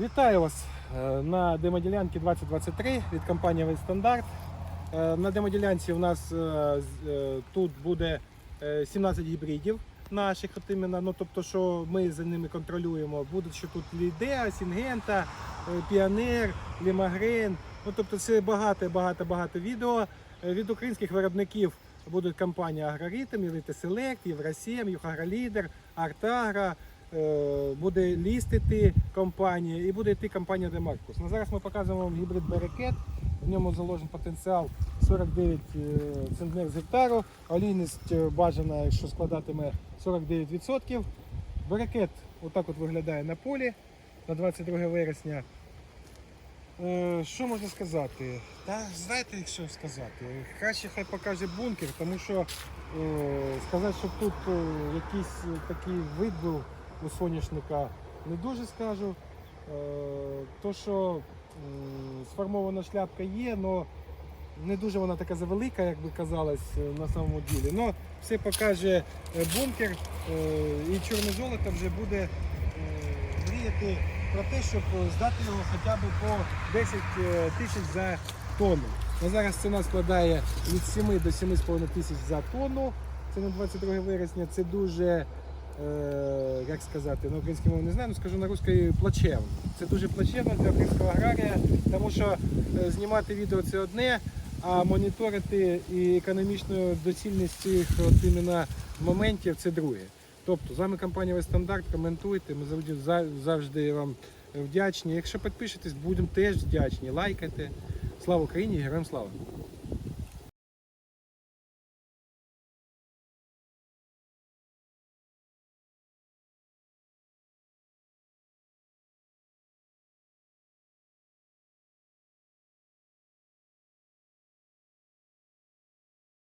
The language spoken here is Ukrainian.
Вітаю вас е, на демоділянці 2023 від компанії Вельстандарт. Е, На демоділянці у нас е, тут буде е, 17 гібридів наших, от іменно, ну, тобто, що ми за ними контролюємо. Будуть ще тут Лідеа, Сінгента, Піонер, Лімагрен. Ну, тобто це багато, багато, багато відео. Від українських виробників будуть компанії Агроритм, Еліти Селект, Євросім, Юхагролідер, Артагра. Е, буде лістити компанія і буде йти компанія Демаркус. На зараз ми показуємо вам гібрид Берекет. В ньому заложений потенціал 49 е, центнер з гектару. Олійність е, бажана, якщо складатиме 49%. Берекет отак от виглядає на полі на 22 вересня. Що можна сказати? Та знаєте, що сказати? Краще хай покаже бункер, тому що сказати, щоб тут якийсь такий вид був у соняшника, не дуже скажу. Е, то, що сформована шляпка є, але не дуже вона така завелика, як би казалось е, на самому ділі. Но все покаже е, бункер і чорне золото вже буде мріяти про те, щоб здати його хоча б по 10 е, тисяч за тонну. На зараз ціна складає від 7 до 7,5 тисяч за тонну. Це на 22 вересня. Це дуже, е, як сказати, на українській мові не знаю, але скажу на русській плачевно. Це дуже плачевно для українського аграрія, тому що е, знімати відео це одне, а моніторити і економічну доцільність цих от іменно моментів це друге. Тобто з вами компанія Вестандарт, коментуйте, ми завжди, завжди вам вдячні. Якщо підпишетесь, будемо теж вдячні. Лайкайте. Слава Україні, героям слава!